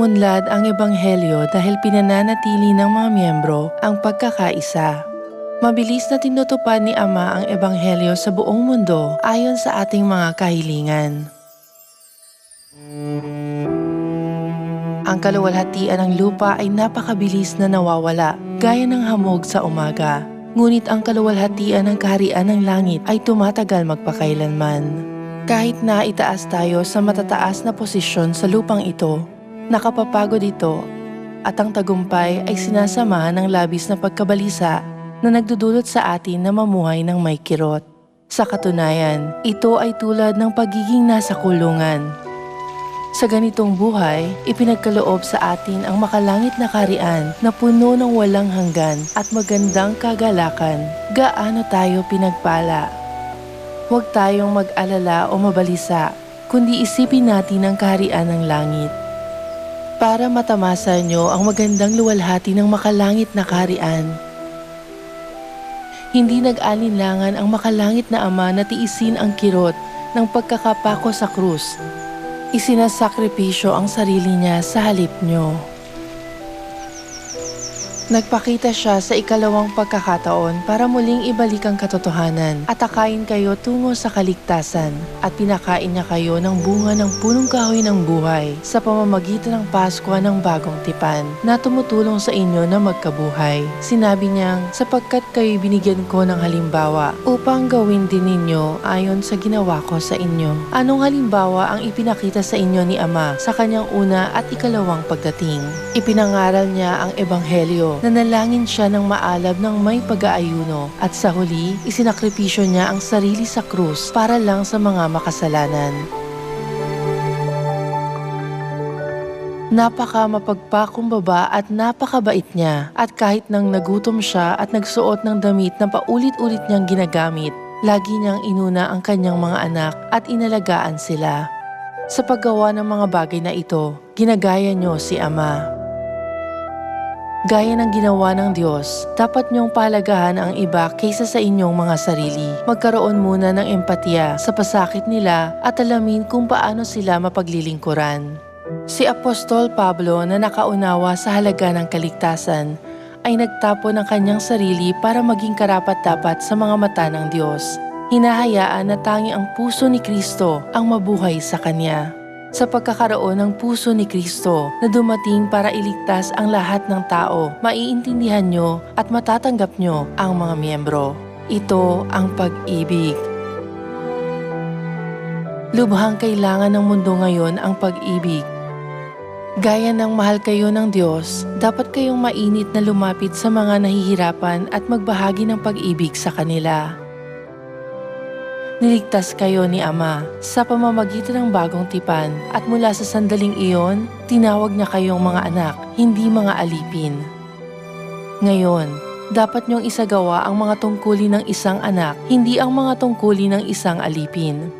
Umunlad ang ebanghelyo dahil pinananatili ng mga miyembro ang pagkakaisa. Mabilis na tinutupad ni Ama ang ebanghelyo sa buong mundo ayon sa ating mga kahilingan. Ang kaluwalhatian ng lupa ay napakabilis na nawawala, gaya ng hamog sa umaga. Ngunit ang kaluwalhatian ng kaharian ng langit ay tumatagal magpakailanman. Kahit na itaas tayo sa matataas na posisyon sa lupang ito, nakapapagod ito at ang tagumpay ay sinasamahan ng labis na pagkabalisa na nagdudulot sa atin na mamuhay ng may kirot. Sa katunayan, ito ay tulad ng pagiging nasa kulungan. Sa ganitong buhay, ipinagkaloob sa atin ang makalangit na karian na puno ng walang hanggan at magandang kagalakan. Gaano tayo pinagpala? Huwag tayong mag-alala o mabalisa, kundi isipin natin ang kaharian ng langit. Para matamasa nyo ang magandang luwalhati ng makalangit na kaharian, hindi nag-alinlangan ang makalangit na ama na tiisin ang kirot ng pagkakapako sa krus. Isinasakripisyo ang sarili niya sa halip nyo. Nagpakita siya sa ikalawang pagkakataon para muling ibalik ang katotohanan at akayin kayo tungo sa kaligtasan at pinakain niya kayo ng bunga ng punong kahoy ng buhay sa pamamagitan ng Pasko ng bagong tipan na tumutulong sa inyo na magkabuhay. Sinabi niyang, sapagkat kayo'y binigyan ko ng halimbawa upang gawin din ninyo ayon sa ginawa ko sa inyo. Anong halimbawa ang ipinakita sa inyo ni Ama sa kanyang una at ikalawang pagdating? Ipinangaral niya ang Ebanghelyo Nanalangin siya ng maalab ng may pag-aayuno at sa huli, isinakripisyo niya ang sarili sa krus para lang sa mga makasalanan. Napaka mapagpakumbaba at napakabait niya at kahit nang nagutom siya at nagsuot ng damit na paulit-ulit niyang ginagamit, lagi niyang inuna ang kanyang mga anak at inalagaan sila. Sa paggawa ng mga bagay na ito, ginagaya niyo si Ama. Gaya ng ginawa ng Diyos, dapat niyong palagahan ang iba kaysa sa inyong mga sarili. Magkaroon muna ng empatiya sa pasakit nila at alamin kung paano sila mapaglilingkuran. Si Apostol Pablo na nakaunawa sa halaga ng kaligtasan ay nagtapo ng kanyang sarili para maging karapat-dapat sa mga mata ng Diyos. Hinahayaan na tangi ang puso ni Kristo ang mabuhay sa Kanya sa pagkakaroon ng puso ni Kristo na dumating para iligtas ang lahat ng tao, maiintindihan nyo at matatanggap nyo ang mga miyembro. Ito ang pag-ibig. Lubhang kailangan ng mundo ngayon ang pag-ibig. Gaya ng mahal kayo ng Diyos, dapat kayong mainit na lumapit sa mga nahihirapan at magbahagi ng pag-ibig sa kanila. Niligtas kayo ni Ama sa pamamagitan ng bagong tipan at mula sa sandaling iyon, tinawag niya kayong mga anak, hindi mga alipin. Ngayon, dapat niyong isagawa ang mga tungkulin ng isang anak, hindi ang mga tungkulin ng isang alipin.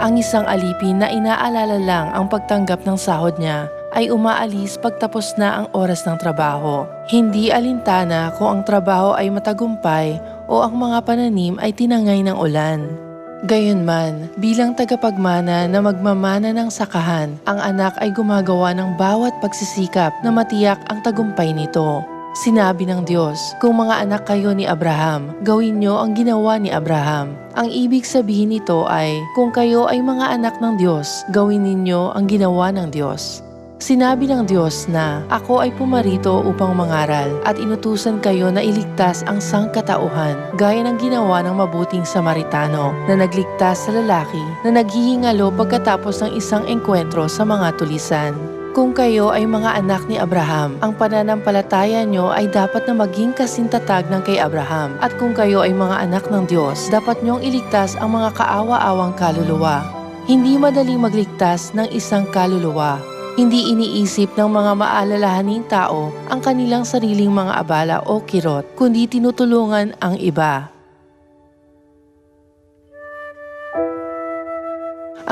Ang isang alipin na inaalala lang ang pagtanggap ng sahod niya ay umaalis pagtapos na ang oras ng trabaho. Hindi alintana kung ang trabaho ay matagumpay o ang mga pananim ay tinangay ng ulan. Gayunman, bilang tagapagmana na magmamana ng sakahan, ang anak ay gumagawa ng bawat pagsisikap na matiyak ang tagumpay nito. Sinabi ng Diyos, kung mga anak kayo ni Abraham, gawin niyo ang ginawa ni Abraham. Ang ibig sabihin nito ay, kung kayo ay mga anak ng Diyos, gawin ninyo ang ginawa ng Diyos. Sinabi ng Diyos na, Ako ay pumarito upang mangaral at inutusan kayo na iligtas ang sangkatauhan gaya ng ginawa ng mabuting Samaritano na nagligtas sa lalaki na naghihingalo pagkatapos ng isang engkwentro sa mga tulisan. Kung kayo ay mga anak ni Abraham, ang pananampalataya nyo ay dapat na maging kasintatag ng kay Abraham. At kung kayo ay mga anak ng Diyos, dapat nyong iligtas ang mga kaawa-awang kaluluwa. Hindi madaling magligtas ng isang kaluluwa hindi iniisip ng mga maalalahaning tao ang kanilang sariling mga abala o kirot, kundi tinutulungan ang iba.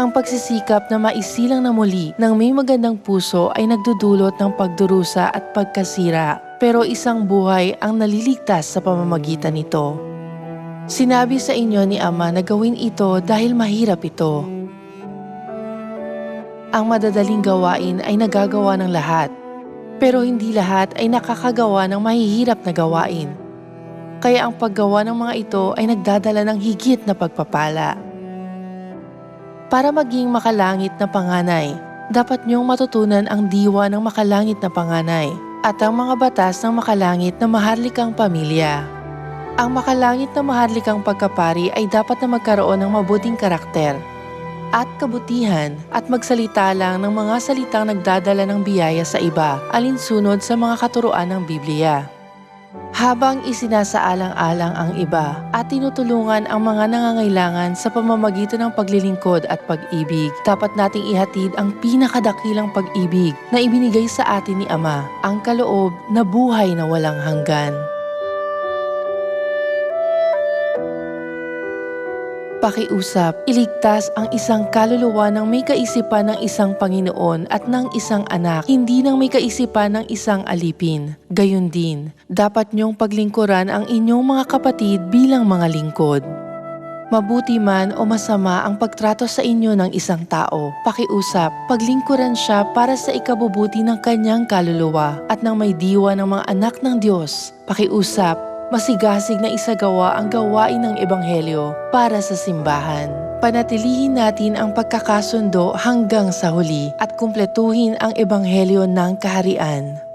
Ang pagsisikap na maisilang na muli ng may magandang puso ay nagdudulot ng pagdurusa at pagkasira, pero isang buhay ang naliligtas sa pamamagitan nito. Sinabi sa inyo ni Ama na gawin ito dahil mahirap ito Ang madadaling gawain ay nagagawa ng lahat. Pero hindi lahat ay nakakagawa ng mahihirap na gawain. Kaya ang paggawa ng mga ito ay nagdadala ng higit na pagpapala. Para maging makalangit na panganay, dapat niyong matutunan ang diwa ng makalangit na panganay at ang mga batas ng makalangit na maharlikang pamilya. Ang makalangit na maharlikang pagkapari ay dapat na magkaroon ng mabuting karakter at kabutihan at magsalita lang ng mga salitang nagdadala ng biyaya sa iba alinsunod sa mga katuruan ng Biblia. Habang isinasaalang-alang ang iba at tinutulungan ang mga nangangailangan sa pamamagitan ng paglilingkod at pag-ibig, dapat nating ihatid ang pinakadakilang pag-ibig na ibinigay sa atin ni Ama, ang kaloob na buhay na walang hanggan. Pakiusap, iligtas ang isang kaluluwa ng may kaisipan ng isang Panginoon at ng isang anak, hindi ng may kaisipan ng isang alipin. Gayon din, dapat niyong paglingkuran ang inyong mga kapatid bilang mga lingkod. Mabuti man o masama ang pagtrato sa inyo ng isang tao, pakiusap, paglingkuran siya para sa ikabubuti ng kanyang kaluluwa at ng may diwa ng mga anak ng Diyos. Pakiusap, masigasig na isagawa ang gawain ng Ebanghelyo para sa simbahan. Panatilihin natin ang pagkakasundo hanggang sa huli at kumpletuhin ang Ebanghelyo ng Kaharian.